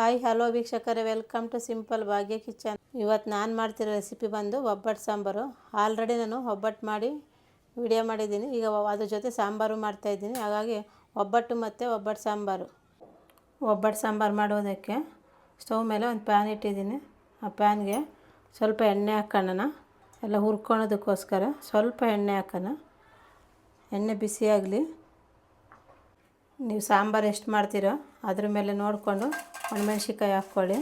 Hi, hello ವೀಕ್ಷಕರೇ, welcome to simple Bhagya kitchen. ಇವತ್ತು ನಾನು ಮಾಡ್ತಿರೋ ರೆಸಿಪಿ ಬಂದು ಒಬ್ಬಟ್ಟು ಸಾಂಬಾರು. ಆಲ್ರೆಡಿ ನಾನು ಒಬ್ಬಟ್ಟು ಮಾಡಿ ವಿಡಿಯೋ ಮಾಡಿದ್ದೀನಿ. ಈಗ ಅದ್ರ ಜೊತೆ ಸಾಂಬಾರು ಮಾಡ್ತಾಯಿದ್ದೀನಿ ಹಾಗಾಗಿ ಒಬ್ಬಟ್ಟು ಮತ್ತು ಒಬ್ಬಟ್ಟು ಸಾಂಬಾರು. ಒಬ್ಬಟ್ಟು ಸಾಂಬಾರು ಮಾಡೋದಕ್ಕೆ ಸ್ಟವ್ ಮೇಲೆ ಒಂದು ಪ್ಯಾನ್ ಇಟ್ಟಿದ್ದೀನಿ. ಆ ಪ್ಯಾನ್ಗೆ ಸ್ವಲ್ಪ ಎಣ್ಣೆ ಹಾಕೋಣ ಎಲ್ಲ ಹುರ್ಕೊಳೋದಕ್ಕೋಸ್ಕರ ಸ್ವಲ್ಪ ಎಣ್ಣೆ ಹಾಕೋಣ. ಎಣ್ಣೆ ಬಿಸಿಯಾಗಲಿ ನೀವು ಸಾಂಬಾರು ಎಷ್ಟು ಮಾಡ್ತೀರೋ ಅದ್ರ ಮೇಲೆ ನೋಡಿಕೊಂಡು ಒಣಮೆಣ್ಸಿಕಾಯಿ ಹಾಕ್ಕೊಳ್ಳಿ.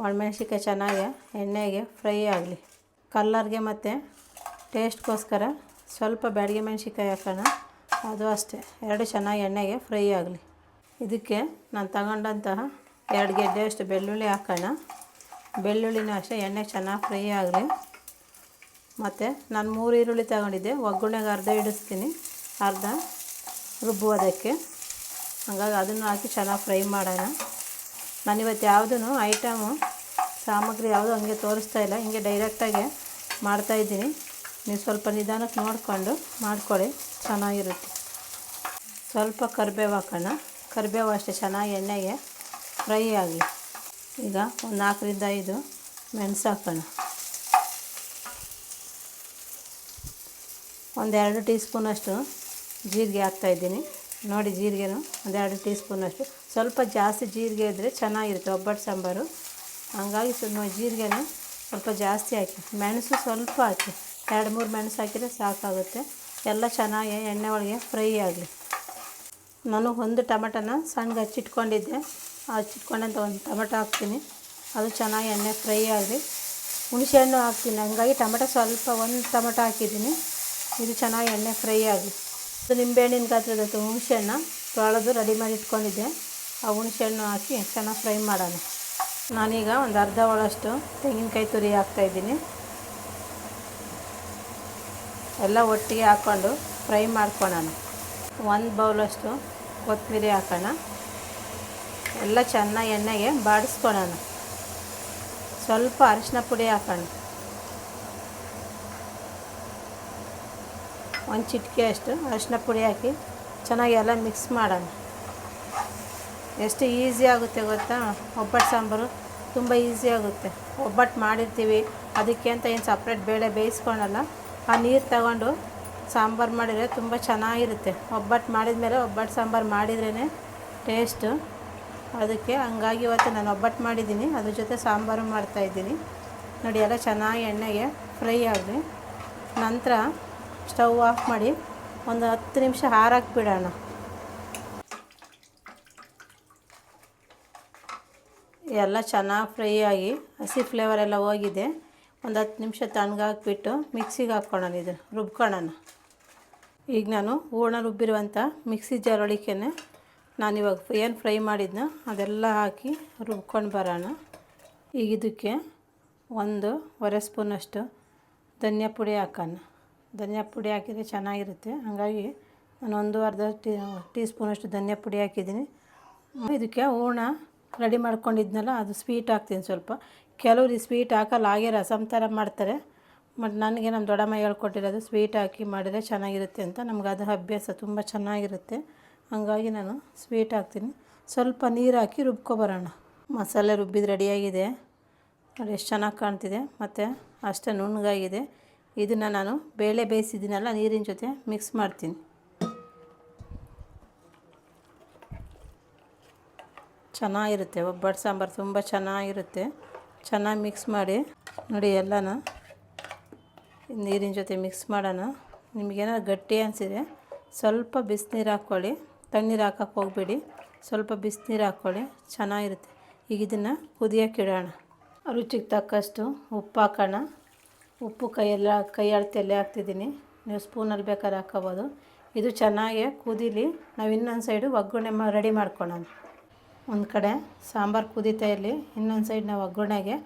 ಒಣಮೆಣ್ಸಿಕಾಯಿ ಚೆನ್ನಾಗಿ ಎಣ್ಣೆಗೆ ಫ್ರೈ ಆಗಲಿ. ಕಲ್ಲರ್ಗೆ ಮತ್ತು ಟೇಸ್ಟ್ಗೋಸ್ಕರ ಸ್ವಲ್ಪ ಬ್ಯಾಡಿಗೆ ಮೆಣಸಿಕಾಯಿ ಹಾಕೋಣ. ಅದು ಅಷ್ಟೇ. ಎರಡು ಚೆನ್ನಾಗಿ ಎಣ್ಣೆಗೆ ಫ್ರೈ ಆಗಲಿ. ಇದಕ್ಕೆ ನಾನು ತಗೊಂಡಂತಹ ಎರಡು ಗೆಡ್ಡೆಯಷ್ಟು ಬೆಳ್ಳುಳ್ಳಿ ಹಾಕೋಣ. ಬೆಳ್ಳುಳ್ಳಿನೂ ಅಷ್ಟೇ, ಎಣ್ಣೆ ಚೆನ್ನಾಗಿ ಫ್ರೈ ಆಗಲಿ. ಮತ್ತು ನಾನು ಮೂರು ಈರುಳ್ಳಿ ತಗೊಂಡಿದ್ದೆ. ಒಗ್ಗರಣೆಗೆ ಅರ್ಧ ಇಡಿಸ್ತೀನಿ. ಅರ್ಧ ರುಬ್ಬುವುದಕ್ಕೆ ಹಾಗಾಗಿ ಅದನ್ನು ಹಾಕಿ ಚೆನ್ನಾಗಿ ಫ್ರೈ ಮಾಡೋಣ. ನಾನಿವತ್ತು ಯಾವುದೂ ಐಟಮು, ಸಾಮಗ್ರಿ ಯಾವುದು ಹಂಗೆ ತೋರಿಸ್ತಾ ಇಲ್ಲ, ಹಿಂಗೆ ಡೈರೆಕ್ಟಾಗೆ ಮಾಡ್ತಾಯಿದ್ದೀನಿ ನೀವು ಸ್ವಲ್ಪ ನಿಧಾನಕ್ಕೆ ನೋಡಿಕೊಂಡು ಮಾಡ್ಕೊಳ್ಳಿ, ಚೆನ್ನಾಗಿರುತ್ತೆ. ಸ್ವಲ್ಪ ಕರಿಬೇವು ಹಾಕೋಣ. ಕರಿಬೇವು ಅಷ್ಟೇ, ಚೆನ್ನಾಗಿ ಎಣ್ಣೆಗೆ ಫ್ರೈ ಆಗಲಿ. ಈಗ ಒಂದು ನಾಲ್ಕರಿಂದ ಐದು ಮೆಣಸು ಹಾಕೋಣ. ಒಂದೆರಡು ಟೀ ಸ್ಪೂನಷ್ಟು ಜೀರಿಗೆ ಹಾಕ್ತಾಯಿದ್ದೀನಿ ನೋಡಿ ಜೀರಿಗೆನೂ ಒಂದೆರಡು ಟೀ ಸ್ಪೂನಷ್ಟು ಸ್ವಲ್ಪ ಜಾಸ್ತಿ ಜೀರಿಗೆ ಇದ್ದರೆ ಚೆನ್ನಾಗಿರುತ್ತೆ, ಒಬ್ಬಟ್ಟು ಸಾಂಬಾರು. ಹಂಗಾಗಿ ಸ್ವಲ್ಪ ಜೀರಿಗೆನ ಸ್ವಲ್ಪ ಜಾಸ್ತಿ ಹಾಕಿ, ಮೆಣಸು ಸ್ವಲ್ಪ ಹಾಕಿ, ಎರಡು ಮೂರು ಮೆಣಸು ಹಾಕಿದರೆ ಸಾಕಾಗುತ್ತೆ. ಎಲ್ಲ ಚೆನ್ನಾಗಿ ಎಣ್ಣೆ ಒಳಗೆ ಫ್ರೈ ಆಗಲಿ. ನಾನು ಒಂದು ಟೊಮೆಟೊನ ಸಣ್ಣಗೆ ಹಚ್ಚಿಟ್ಕೊಂಡಿದ್ದೆ. ಹಚ್ಚಿಟ್ಕೊಂಡಂಥ ಒಂದು ಟೊಮೆಟೊ ಹಾಕ್ತೀನಿ. ಅದು ಚೆನ್ನಾಗಿ ಎಣ್ಣೆ ಫ್ರೈ ಆಗಲಿ. ಹುಣಸೆಹಣ್ಣು ಹಾಕ್ತೀನಿ. ಹಂಗಾಗಿ ಟೊಮೆಟೊ ಸ್ವಲ್ಪ ಒಂದು ಟೊಮೆಟೊ ಹಾಕಿದ್ದೀನಿ. ಇದು ಚೆನ್ನಾಗಿ ಎಣ್ಣೆ ಫ್ರೈ ಆಗಲಿ. ನಿಂಬೆಹಣ್ಣಿನ ಗಾತ್ರದ ಹುಣಸೆಹಣ್ಣು. ತೊಳೆದು ರೆಡಿ ಮಾಡಿ ಇಟ್ಕೊಂಡಿದ್ದೆ. ಆ ಹುಣಸೆಹಣ್ಣು ಹಾಕಿ ಚೆನ್ನಾಗಿ ಫ್ರೈ ಮಾಡೋಣ. ನಾನೀಗ ಒಂದು ಅರ್ಧ ಒಳಷ್ಟು ತೆಂಗಿನಕಾಯಿ ತುರಿ ಹಾಕ್ತಾಯಿದ್ದೀನಿ ಎಲ್ಲ ಒಟ್ಟಿಗೆ ಹಾಕ್ಕೊಂಡು ಫ್ರೈ ಮಾಡ್ಕೊಳ್ಳೋಣ ಒಂದು ಬೌಲಷ್ಟು ಕೊತ್ತಂಬರಿ ಹಾಕೋಣ. ಎಲ್ಲ ಚೆನ್ನಾಗಿ ಎಣ್ಣೆಗೆ ಬಾಡಿಸ್ಕೊಳ್ಳೋಣ ಸ್ವಲ್ಪ ಅರಿಶಿನ ಪುಡಿ ಹಾಕೋಣ. ಒಂದು ಚಿಟಿಕೆ ಅಷ್ಟು ಅರಿಶಿನ ಪುಡಿ ಹಾಕಿ ಚೆನ್ನಾಗಿ ಎಲ್ಲ ಮಿಕ್ಸ್ ಮಾಡೋಣ. ಎಷ್ಟು ಈಸಿ ಆಗುತ್ತೆ ಗೊತ್ತಾ? ಒಬ್ಬಟ್ಟು ಸಾಂಬಾರು ತುಂಬ ಈಸಿ ಆಗುತ್ತೆ. ಒಬ್ಬಟ್ಟು ಮಾಡಿರ್ತೀವಿ, ಅದಕ್ಕೆ ಅಂತ ಏನು ಸಪ್ರೇಟ್ ಬೇಳೆ ಬೇಯಿಸ್ಕೊಳಲ್ಲ ಆ ನೀರು ತಗೊಂಡು ಸಾಂಬಾರು ಮಾಡಿದರೆ ತುಂಬ ಚೆನ್ನಾಗಿರುತ್ತೆ. ಒಬ್ಬಟ್ಟು ಮಾಡಿದ ಮೇಲೆ ಒಬ್ಬಟ್ಟು ಸಾಂಬಾರು ಮಾಡಿದ್ರೇ ಟೇಸ್ಟು ಅದಕ್ಕೆ ಹಂಗಾಗಿ ಇವತ್ತು ನಾನು ಒಬ್ಬಟ್ಟು ಮಾಡಿದ್ದೀನಿ. ಅದ್ರ ಜೊತೆ ಸಾಂಬಾರು ಮಾಡ್ತಾಯಿದ್ದೀನಿ ನೋಡಿ, ಎಲ್ಲ ಚೆನ್ನಾಗಿ ಎಣ್ಣೆಗೆ ಫ್ರೈ ಆಗಲಿ ನಂತರ ಸ್ಟವ್ ಆಫ್ ಮಾಡಿ ಒಂದು ಹತ್ತು ನಿಮಿಷ ಹಾರಾಕಿ ಎಲ್ಲ ಚೆನ್ನಾಗಿ ಫ್ರೈ ಆಗಿ ಹಸಿ ಫ್ಲೇವರ್ ಎಲ್ಲ ಹೋಗಿದೆ. ಒಂದು ಹತ್ತು ನಿಮಿಷ ತಣ್ಣಗಾಕ್ಬಿಟ್ಟು ಮಿಕ್ಸಿಗೆ ಹಾಕ್ಕೊಳ್ಳೋಣ ಇದು ರುಬ್ಕೊಳ್ಳೋಣ ಈಗ ನಾನು ಹೂರ್ಣ ರುಬ್ಬಿರುವಂಥ ಮಿಕ್ಸಿ ಜಾರೊಳಿಕೆನೆ ನಾನಿವಾಗ ಏನು ಫ್ರೈ ಮಾಡಿದ್ನೋ ಅದೆಲ್ಲ ಹಾಕಿ ರುಬ್ಕೊಂಡು ಬರೋಣ. ಈಗ ಇದಕ್ಕೆ ಒಂದು ಒರೆ ಸ್ಪೂನಷ್ಟು ಧನಿಯಾ ಪುಡಿ ಹಾಕೋಣ. ಧನಿಯಾ ಪುಡಿ ಹಾಕಿದರೆ ಚೆನ್ನಾಗಿರುತ್ತೆ. ಹಾಗಾಗಿ ನಾನು ಒಂದು ಅರ್ಧ ಟೀ ಟೀ ಸ್ಪೂನಷ್ಟು ಧನಿಯಾ ಪುಡಿ ಹಾಕಿದ್ದೀನಿ. ಇದಕ್ಕೆ ಹೂರ್ಣ ರೆಡಿ ಮಾಡ್ಕೊಂಡಿದ್ನಲ್ಲ, ಅದು ಸ್ವೀಟ್ ಹಾಕ್ತೀನಿ ಸ್ವಲ್ಪ. ಕೆಲವ್ರು ಈ ಸ್ವೀಟ್ ಹಾಕಲ್ಲ, ಹಾಗೆ ರಸಮ್ ಥರ ಮಾಡ್ತಾರೆ. ಬಟ್ ನನಗೆ ನಮ್ಮ ದೊಡ್ಡಮ್ಮ ಹೇಳ್ಕೊಟ್ಟಿರೋದು ಸ್ವೀಟ್ ಹಾಕಿ ಮಾಡಿದರೆ ಚೆನ್ನಾಗಿರುತ್ತೆ ಅಂತ. ನಮ್ಗೆ ಅದು ಅಭ್ಯಾಸ ತುಂಬ ಚೆನ್ನಾಗಿರುತ್ತೆ. ಹಾಗಾಗಿ ನಾನು ಸ್ವೀಟ್ ಹಾಕ್ತೀನಿ. ಸ್ವಲ್ಪ ನೀರು ಹಾಕಿ ರುಬ್ಕೊಬರೋಣ. ಮಸಾಲೆ ರುಬ್ಬಿದ್ದು ರೆಡಿಯಾಗಿದೆ. ನೋಡಿ ಎಷ್ಟು ಚೆನ್ನಾಗಿ ಕಾಣ್ತಿದೆ. ಮತ್ತು ಅಷ್ಟೇ ನುಣ್ಣಗಾಗಿದೆ. ಇದನ್ನು ನಾನು ಬೇಳೆ ಬೇಯಿಸಿದ್ದೀನಲ್ಲ, ನೀರಿನ ಜೊತೆ ಮಿಕ್ಸ್ ಮಾಡ್ತೀನಿ. ಚೆನ್ನಾಗಿರುತ್ತೆ. ಒಬ್ಬಟ್ಟು ಸಾಂಬಾರು ತುಂಬ ಚೆನ್ನಾಗಿರುತ್ತೆ. ಚೆನ್ನಾಗಿ ಮಿಕ್ಸ್ ಮಾಡಿ. ನೋಡಿ ಎಲ್ಲನ. ನೀರಿನ ಜೊತೆ ಮಿಕ್ಸ್ ಮಾಡೋಣ. ನಿಮಗೇನಾದ್ರು ಗಟ್ಟಿ ಅನಿಸಿದೆ ಸ್ವಲ್ಪ ಬಿಸಿನೀರು ಹಾಕ್ಕೊಳ್ಳಿ. ತಣ್ಣೀರು ಹಾಕಕ್ಕೆ ಹೋಗಬೇಡಿ. ಸ್ವಲ್ಪ ಬಿಸಿನೀರು ಹಾಕ್ಕೊಳ್ಳಿ. ಚೆನ್ನಾಗಿರುತ್ತೆ. ಈಗ ಇದನ್ನು ಕುದಿಯೋಕೆ ಇಡೋಣ. ರುಚಿಗೆ ತಕ್ಕಷ್ಟು ಉಪ್ಪು ಹಾಕೋಣ. ಉಪ್ಪು ಕೈಯೆಲ್ಲ ಕೈ ಅಳತೆಯಲ್ಲೇ ಹಾಕ್ತಿದ್ದೀನಿ. ನೀವು ಸ್ಪೂನಲ್ಲಿ ಬೇಕಾದ್ರೆ ಹಾಕೋಬೋದು ಇದು ಚೆನ್ನಾಗೆ ಕುದೀಲಿ. ನಾವು ಇನ್ನೊಂದು ಸೈಡು ಒಗ್ಗರಣೆ ಮಾ ರೆಡಿ ಮಾಡ್ಕೊಳ್ಳೋಣ ಒಂದು ಕಡೆ ಸಾಂಬಾರು ಕುದೀತಾ ಇರಲಿ, ಇನ್ನೊಂದು ಸೈಡ್ ನಾವು ಒಗ್ಗರಣೆಗೆ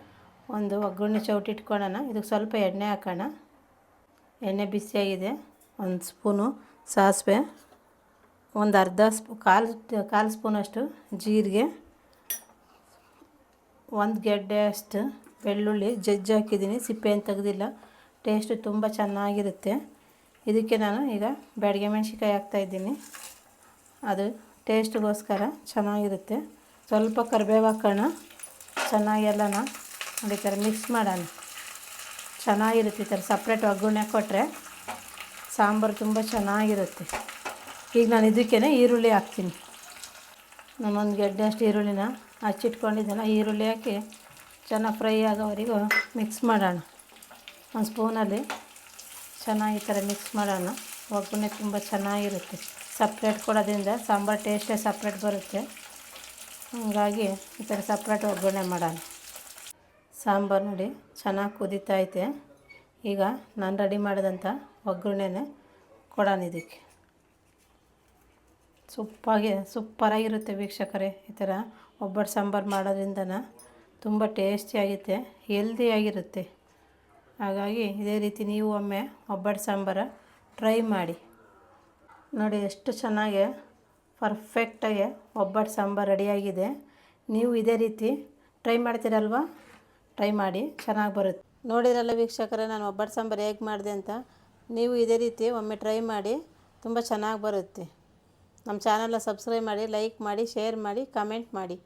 ಒಂದು ಒಗ್ಗರಣೆ ಚೌಟಿ ಇಟ್ಕೊಳ್ಳೋಣ ಇದಕ್ಕೆ ಸ್ವಲ್ಪ ಎಣ್ಣೆ ಹಾಕೋಣ. ಎಣ್ಣೆ ಬಿಸಿಯಾಗಿದೆ. ಒಂದು ಸ್ಪೂನು ಸಾಸಿವೆ, ಒಂದು ಅರ್ಧ ಸ್ಪೂ, ಕಾಲು ಕಾಲು ಸ್ಪೂನಷ್ಟು ಜೀರಿಗೆ, ಒಂದು ಗೆಡ್ಡೆ ಅಷ್ಟು ಬೆಳ್ಳುಳ್ಳಿ, ಜಜ್ಜಿ ಹಾಕಿದ್ದೀನಿ. ಸಿಪ್ಪೆ ಏನು ತೆಗೆದಿಲ್ಲ. ಟೇಸ್ಟು ತುಂಬ ಚೆನ್ನಾಗಿರುತ್ತೆ. ಇದಕ್ಕೆ ನಾನು ಈಗ ಬ್ಯಾಡಿಗೆ ಮೆಣಸಿನ್ಕಾಯಿ ಹಾಕ್ತಾಯಿದ್ದೀನಿ ಅದು ಟೇಸ್ಟ್ಗೋಸ್ಕರ ಚೆನ್ನಾಗಿರುತ್ತೆ. ಸ್ವಲ್ಪ ಕರಿಬೇವು ಹಾಕೋಣ ಚೆನ್ನಾಗಿ ಎಲ್ಲನ ಥರ ಮಿಕ್ಸ್ ಮಾಡೋಣ. ಚೆನ್ನಾಗಿರುತ್ತೆ ಈ ಥರ ಸಪ್ರೇಟ್ ಒಗ್ಗರಣೆ ಕೊಟ್ಟರೆ ಸಾಂಬಾರು ತುಂಬ ಚೆನ್ನಾಗಿರುತ್ತೆ. ಈಗ ನಾನು ಇದಕ್ಕೇ ಈರುಳ್ಳಿ ಹಾಕ್ತೀನಿ. ನಮ್ಮೊಂದು ಗೆಡ್ಡೆ ಅಷ್ಟು ಈರುಳ್ಳಿನ ಹಚ್ಚಿಟ್ಕೊಂಡಿದ್ದೆಲ್ಲ ಈರುಳ್ಳಿ ಹಾಕಿ ಚೆನ್ನಾಗಿ ಫ್ರೈ ಆಗೋವರೆಗೂ ಮಿಕ್ಸ್ ಮಾಡೋಣ. ಒಂದು ಸ್ಪೂನಲ್ಲಿ ಚೆನ್ನಾಗಿ ಈ ಥರ ಮಿಕ್ಸ್ ಮಾಡೋಣ. ಒಗ್ಗರಣೆ ತುಂಬ ಚೆನ್ನಾಗಿರುತ್ತೆ. ಸಪ್ರೇಟ್ ಕೊಡೋದ್ರಿಂದ ಸಾಂಬಾರು ಟೇಸ್ಟೇ ಸಪ್ರೇಟ್ ಬರುತ್ತೆ. ಹಾಗಾಗಿ ಈ ಥರ ಸಪ್ರೇಟ್ ಒಗ್ಗರಣೆ ಮಾಡೋಣ. ಸಾಂಬಾರು ನೋಡಿ ಚೆನ್ನಾಗಿ ಕುದೀತಾ ಐತೆ. ಈಗ ನಾನು ರೆಡಿ ಮಾಡಿದಂಥ ಒಗ್ಗರಣೆನೆ ಕೊಡೋಣ ಇದಕ್ಕೆ. ಸೂಪಾಗಿ ಸೂಪರಾಗಿರುತ್ತೆ ವೀಕ್ಷಕರೇ. ಈ ಥರ ಒಬ್ಬಟ್ಟು ಸಾಂಬಾರು ಮಾಡೋದ್ರಿಂದ ತುಂಬ ಹೆಲ್ದಿ ಹೆಲ್ದಿಯಾಗಿರುತ್ತೆ ಹಾಗಾಗಿ ಇದೇ ರೀತಿ ನೀವು ಒಮ್ಮೆ ಒಬ್ಬಟ್ಟು ಸಾಂಬಾರು ಟ್ರೈ ಮಾಡಿ. ನೋಡಿ ಎಷ್ಟು ಚೆನ್ನಾಗಿ ಪರ್ಫೆಕ್ಟಾಗಿ ಒಬ್ಬಟ್ಟು ಸಾಂಬಾರು ರೆಡಿಯಾಗಿದೆ. ನೀವು ಇದೇ ರೀತಿ ಟ್ರೈ ಮಾಡ್ತೀರಲ್ವಾ? ಟ್ರೈ ಮಾಡಿ, ಚೆನ್ನಾಗಿ ಬರುತ್ತೆ. ನೋಡಿರಲ್ಲ ವೀಕ್ಷಕರೇ, ನಾನು ಒಬ್ಬಟ್ಟು ಸಾಂಬಾರು ಹೇಗೆ ಮಾಡಿದೆ ಅಂತ? ನೀವು ಇದೇ ರೀತಿ ಒಮ್ಮೆ ಟ್ರೈ ಮಾಡಿ, ತುಂಬ ಚೆನ್ನಾಗಿ ಬರುತ್ತೆ. ನಮ್ಮ ಚಾನಲ್ನ ಸಬ್ಸ್ಕ್ರೈಬ್ ಮಾಡಿ, ಲೈಕ್ ಮಾಡಿ, ಶೇರ್ ಮಾಡಿ, ಕಮೆಂಟ್ ಮಾಡಿ.